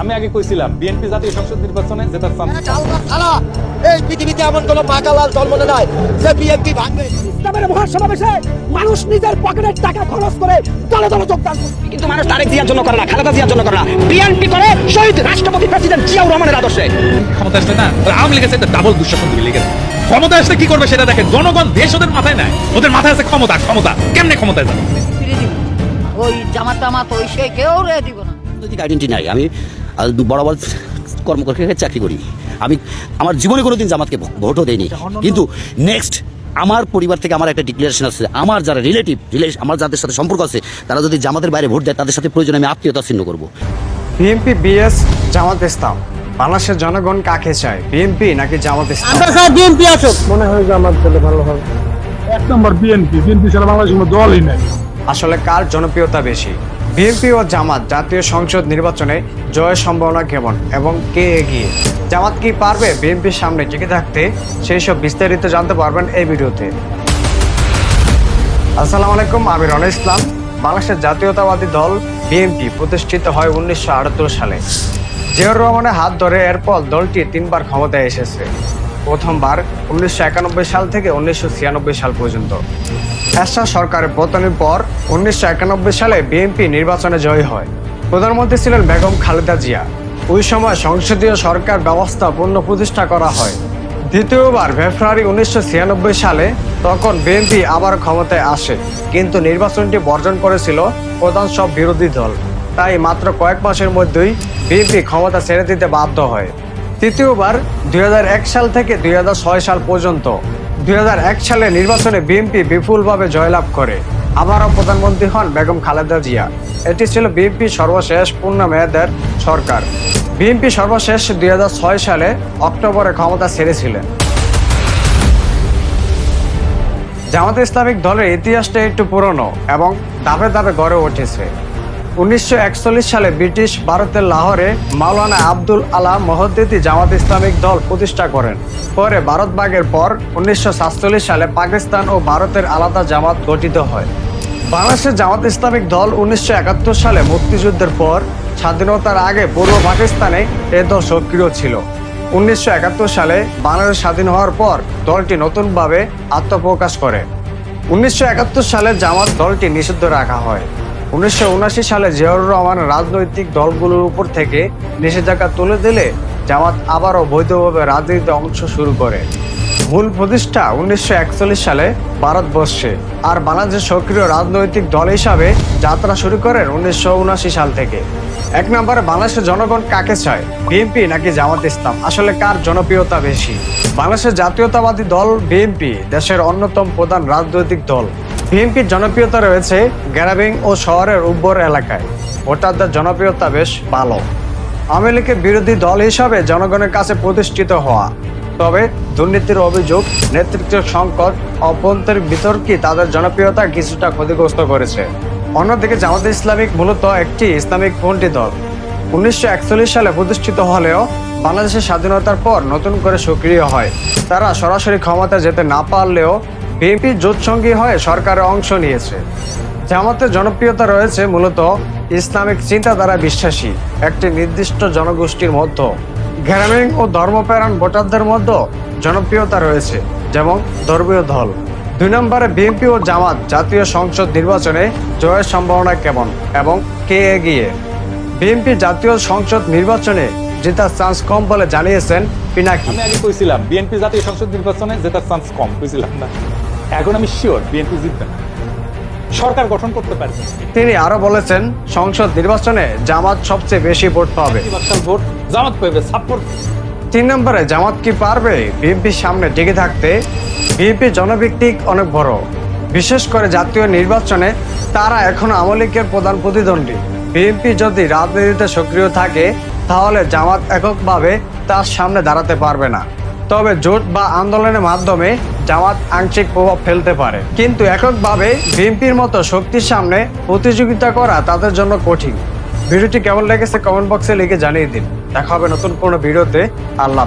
আমি আগে কইছিলাম বিএনপি জাতীয় সংসদ নির্বাচনে জেতার চান্স এই পৃথিবীতে এমন কোন মাকালাল দল মনে নাই যে বিএনপি ভাঙবে। ইসলামের মহাসমাবেশে মানুষ নিজের পকেটের টাকা খরচ করে দলে দলে যোগদান। কিন্তু মানুষ তারেক জিয়ার জন্য করে না খালেদা জিয়ার জন্য করে না। বিএনপি করে শহীদ রাষ্ট্রপতি প্রেসিডেন্ট জিয়াউর রহমানের আদর্শে। ক্ষমতা আসলে না আওয়ামী লীগের সাথে ডাবল দুঃশাসন লেগে ক্ষমতা আসলে কি করবে সেটা দেখে জনগণ দেশ ওদের মাথায় নাই ওদের মাথায় আছে ক্ষমতা ক্ষমতা। কেমনে ক্ষমতায় যাবে? ওই জামাত টামাত ওই সে কেউ রে দিব না। রাজনৈতিক আইডেন্টি নাই। আমি আহ, বরাবর কর্মকর্তাকে চাকরি করি। আমি আমার জীবনে কোনোদিন জামাতকে ভো- ভোটও দেয়নি কিন্তু নেক্সট আমার পরিবার থেকে আমার একটা ডিক্লারেশন আছে আমার যারা রিলেটিভ আমার যাদের সাথে সম্পর্ক আছে তারা যদি জামাতের বাইরে ভোট দেয় তাদের সাথে প্রয়োজনে আমি আত্মীয়তা ছিন্ন করব। বিএনপি বিএস জামাত ইসলাম। বাংলাদেশের জনগণ কাকে চায়? বিএনপি নাকি জামাত ইসলাম? এক নম্বর বিএনপি বিএনপি ছাড়া বাংলাদেশের কোনো দলই নাই। আসলে কার জনপ্রিয়তা বেশি? বিএনপি ও জামাত জাতীয় সংসদ নির্বাচনে জয়ের সম্ভাবনা কেমন এবং কে এগিয়ে? জামাত কি পারবে বিএনপির সামনে টিকে থাকতে? সেই সব বিস্তারিত জানতে পারবেন এই ভিডিওতে। আসসালামু আলাইকুম, আমি রন ইসলাম। বাংলাদেশের জাতীয়তাবাদী দল বিএনপি প্রতিষ্ঠিত হয় উনিশশো আটাত্তর সালে। জিয়াউর রহমানের হাত ধরে এরপর দলটি তিনবার ক্ষমতায় এসেছে। প্রথমবার উনিশশো একানব্বই সাল থেকে উনিশশো ছিয়ানব্বই সাল পর্যন্ত। এরশাদ সরকারের পতনের পর উনিশশো একানব্বই সালে বিএনপি নির্বাচনে জয়ী হয়। প্রধানমন্ত্রী ছিলেন বেগম খালেদা জিয়া। ওই সময় সংসদীয় সরকার ব্যবস্থা পূর্ণ প্রতিষ্ঠা করা হয়। দ্বিতীয়বার ফেব্রুয়ারি উনিশশো ছিয়ানব্বই সালে তখন বিএনপি আবার ক্ষমতায় আসে। কিন্তু নির্বাচনটি বর্জন করেছিল প্রধান সব বিরোধী দল। তাই মাত্র কয়েক মাসের মধ্যেই বিএনপি ক্ষমতা ছেড়ে দিতে বাধ্য হয়। তৃতীয়বার দু হাজার এক সাল থেকে দু হাজার ছয় সাল পর্যন্ত। দুই সালে নির্বাচনে বিএনপি বিপুলভাবে জয়লাভ করে। আবারও প্রধানমন্ত্রী হন বেগম খালেদা জিয়া। এটি ছিল বিএনপি সর্বশেষ পূর্ণ মেয়াদের সরকার। বিএনপি সর্বশেষ দুই হাজার ছয় সালে অক্টোবরে ক্ষমতা ছেড়েছিলেন। জামাত ইসলামিক দলের ইতিহাসটা একটু পুরনো এবং ধাপে ধাপে গড়ে উঠেছে। উনিশশো একচল্লিশ সালে ব্রিটিশ ভারতের লাহোরে মাওলানা আব্দুল আলা মহদ্দিদি জামাত ইসলামিক দল প্রতিষ্ঠা করেন। পরে ভারত ভাগের পর উনিশশো সাতচল্লিশ সালে পাকিস্তান ও ভারতের আলাদা জামাত গঠিত হয়। বাংলাদেশের জামাত ইসলামিক দল উনিশশো একাত্তর সালে মুক্তিযুদ্ধের পর স্বাধীনতার আগে পূর্ব পাকিস্তানে এ দল সক্রিয় ছিল। উনিশশো একাত্তর সালে বাংলাদেশ স্বাধীন হওয়ার পর দলটি নতুনভাবে আত্মপ্রকাশ করে। উনিশশো একাত্তর সালে জামাত দলটি নিষিদ্ধ রাখা হয়। উনিশশো উনআশি সালে জিয়াউর রহমান রাজনৈতিক দলগুলোর উপর থেকে নিষেধাজ্ঞা তুলে দিলে জামাত আবারও বৈধভাবে রাজনীতিতে অংশ শুরু করে। মূল প্রতিষ্ঠা উনিশশো একচল্লিশ সালে ভারতবর্ষে। আর বাংলাদেশ সক্রিয় রাজনৈতিক দল হিসাবে যাত্রা শুরু করেন উনিশশো সাল থেকে। এক নম্বরে বাংলাদেশের জনগণ কাকে চায়? বিএনপি নাকি জামাত ইসলাম? আসলে কার জনপ্রিয়তা বেশি? বাংলাদেশের জাতীয়তাবাদী দল বিএনপি, দেশের অন্যতম প্রধান রাজনৈতিক দল। বিএনপির জনপ্রিয়তা রয়েছে গ্যারাবিং ও শহরের উর্বর এলাকায়। ভোটারদের জনপ্রিয়তা বেশ ভালো। আওয়ামী বিরোধী দল হিসাবে জনগণের কাছে প্রতিষ্ঠিত হওয়া। তবে দুর্নীতির অভিযোগ নেতৃত্বের সংকট অভ্যন্তরীণ বিতর্কই তাদের জনপ্রিয়তা কিছুটা ক্ষতিগ্রস্ত করেছে। অন্যদিকে জামাত ইসলামিক মূলত একটি ইসলামিক পন্থী দল। উনিশশো একচল্লিশ সালে প্রতিষ্ঠিত হলেও বাংলাদেশের স্বাধীনতার পর নতুন করে সক্রিয় হয়। তারা সরাসরি ক্ষমতা যেতে না পারলেও বিএনপি জোটসঙ্গী হয়ে সরকারে অংশ নিয়েছে। জামাতের জনপ্রিয়তা রয়েছে মূলত ইসলামিক চিন্তাধারা বিশ্বাসী, একটি নির্দিষ্ট জনগোষ্ঠীর মধ্যে। গ্রামীণ ও ধর্মপ্রাণ ভোটারদের মধ্যে জনপ্রিয়তা রয়েছে, যেমন ধর্মীয় দল। দুই নম্বরে বিএনপি ও জামাত জাতীয় সংসদ নির্বাচনে জয়ের সম্ভাবনা কেমন এবং কে এগিয়ে? বিএনপি জাতীয় সংসদ নির্বাচনে জেতার চান্স কম বলে জানিয়েছেন পিনাকি। আমি আগে কইছিলাম, বিএনপি জাতীয় সংসদ নির্বাচনে জেতার চান্স কম, কইছিলাম না। এখন আমি শিওর বিএনপি জিতবে না। সরকার গঠন করতে পারবে তিনি আরও বলেছেন সংসদ নির্বাচনে জামাত সবচেয়ে বেশি ভোট পাবে। ভোট জামাত পাবে সাপোর্ট তিন নম্বরে জামাত কি পারবে? বিএনপির সামনে টিকে থাকতে বিএনপি জনভিত্তিক অনেক বড়। বিশেষ করে জাতীয় নির্বাচনে তারা এখন আওয়ামী লীগের প্রধান প্রতিদ্বন্দ্বী। বিএনপি যদি রাজনীতিতে সক্রিয় থাকে তাহলে জামাত এককভাবে তার সামনে দাঁড়াতে পারবে না। তবে জোট বা আন্দোলনের মাধ্যমে জামাত আংশিক প্রভাব ফেলতে পারে। কিন্তু এককভাবে বিএনপির মতো শক্তির সামনে প্রতিযোগিতা করা তাদের জন্য কঠিন। ভিডিওটি কেমন লেগেছে কমেন্ট বক্সে লিখে জানিয়ে দিন। দেখা হবে নতুন কোনো ভিডিওতে। আল্লাহ।